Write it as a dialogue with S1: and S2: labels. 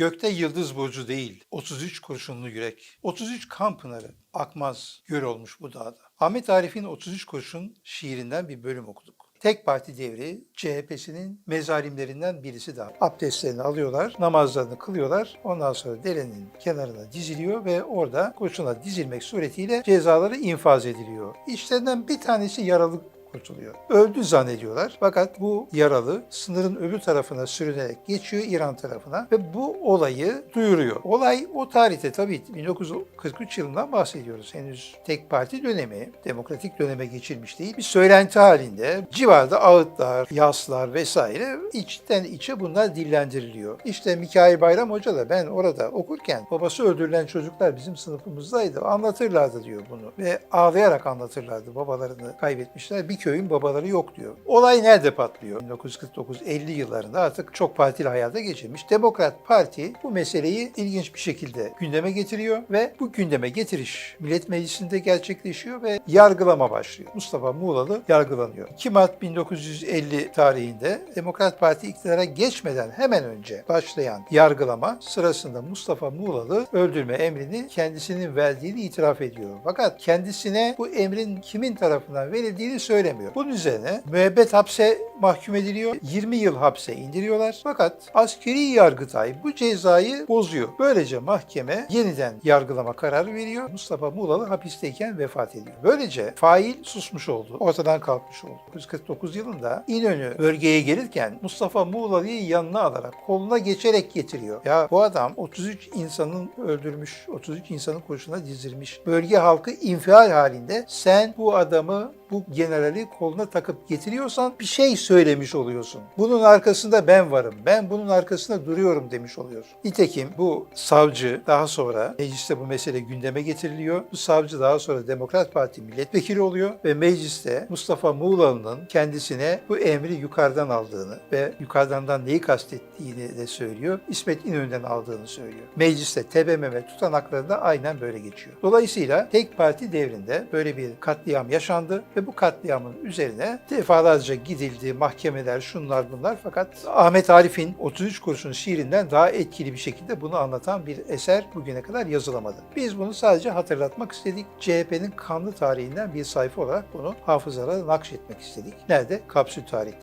S1: Gökte yıldız burcu değil, 33 kurşunlu yürek. 33 kan pınarı, akmaz, göl olmuş bu dağda. Ahmet Arif'in 33 kurşun şiirinden bir bölüm okuduk. Tek parti devri CHP'sinin mezalimlerinden birisi daha. Abdestlerini alıyorlar, namazlarını kılıyorlar. Ondan sonra derenin kenarına diziliyor ve orada kurşuna dizilmek suretiyle cezaları infaz ediliyor. İşlerinden bir tanesi yaralı kurtuluyor. Öldü zannediyorlar. Fakat bu yaralı sınırın öbür tarafına sürünerek geçiyor İran tarafına ve bu olayı duyuruyor. Olay o tarihte tabii 1943 yılından bahsediyoruz. Henüz tek parti dönemi, demokratik döneme geçilmiş değil. Bir söylenti halinde civarda ağıtlar, yaslar vesaire içten içe bunlar dillendiriliyor. İşte Mikail Bayram Hoca da ben orada okurken babası öldürülen çocuklar bizim sınıfımızdaydı. Anlatırlardı diyor bunu ve ağlayarak anlatırlardı. Babalarını kaybetmişler. Bir köyün babaları yok diyor. Olay nerede patlıyor? 1949-50 yıllarında artık çok partili hayata geçirmiş. Demokrat Parti bu meseleyi ilginç bir şekilde gündeme getiriyor ve bu gündeme getiriş Millet Meclisi'nde gerçekleşiyor ve yargılama başlıyor. Mustafa Muğlalı yargılanıyor. 2 Mart 1950 tarihinde Demokrat Parti iktidara geçmeden hemen önce başlayan yargılama sırasında Mustafa Muğlalı öldürme emrini kendisinin verdiğini itiraf ediyor. Fakat kendisine bu emrin kimin tarafından verildiğini söylemiyor. Bunun üzerine müebbet hapse mahkum ediliyor. 20 yıl hapse indiriyorlar. Fakat askeri yargıtay bu cezayı bozuyor. Böylece mahkeme yeniden yargılama kararı veriyor. Mustafa Muğlalı hapisteyken vefat ediyor. Böylece fail susmuş oldu. Ortadan kalkmış oldu. 1949 yılında İnönü bölgeye gelirken Mustafa Muğlalı'yı yanına alarak koluna geçerek getiriyor. Ya bu adam 33 insanın öldürmüş, 33 insanın kurşuna dizilmiş. Bölge halkı infial halinde sen bu adamı bu generali koluna takıp getiriyorsan bir şey söylemiş oluyorsun. Bunun arkasında ben varım. Ben bunun arkasında duruyorum demiş oluyorsun. Nitekim bu savcı daha sonra mecliste bu mesele gündeme getiriliyor. Bu savcı daha sonra Demokrat Parti milletvekili oluyor ve mecliste Mustafa Muğlalı'nın kendisine bu emri yukarıdan aldığını ve yukarıdan neyi kastettiğini de söylüyor. İsmet İnönü'nden aldığını söylüyor. Mecliste TBMM ve tutanaklarında aynen böyle geçiyor. Dolayısıyla tek parti devrinde böyle bir katliam yaşandı ve bu katliamın üzerine defalarca gidildi, mahkemeler, şunlar bunlar fakat Ahmet Arif'in 33 kurşun şiirinden daha etkili bir şekilde bunu anlatan bir eser bugüne kadar yazılamadı. Biz bunu sadece hatırlatmak istedik. CHP'nin kanlı tarihinden bir sayfa olarak bunu hafızalara nakşetmek istedik. Nerede? Kapsül tarihte.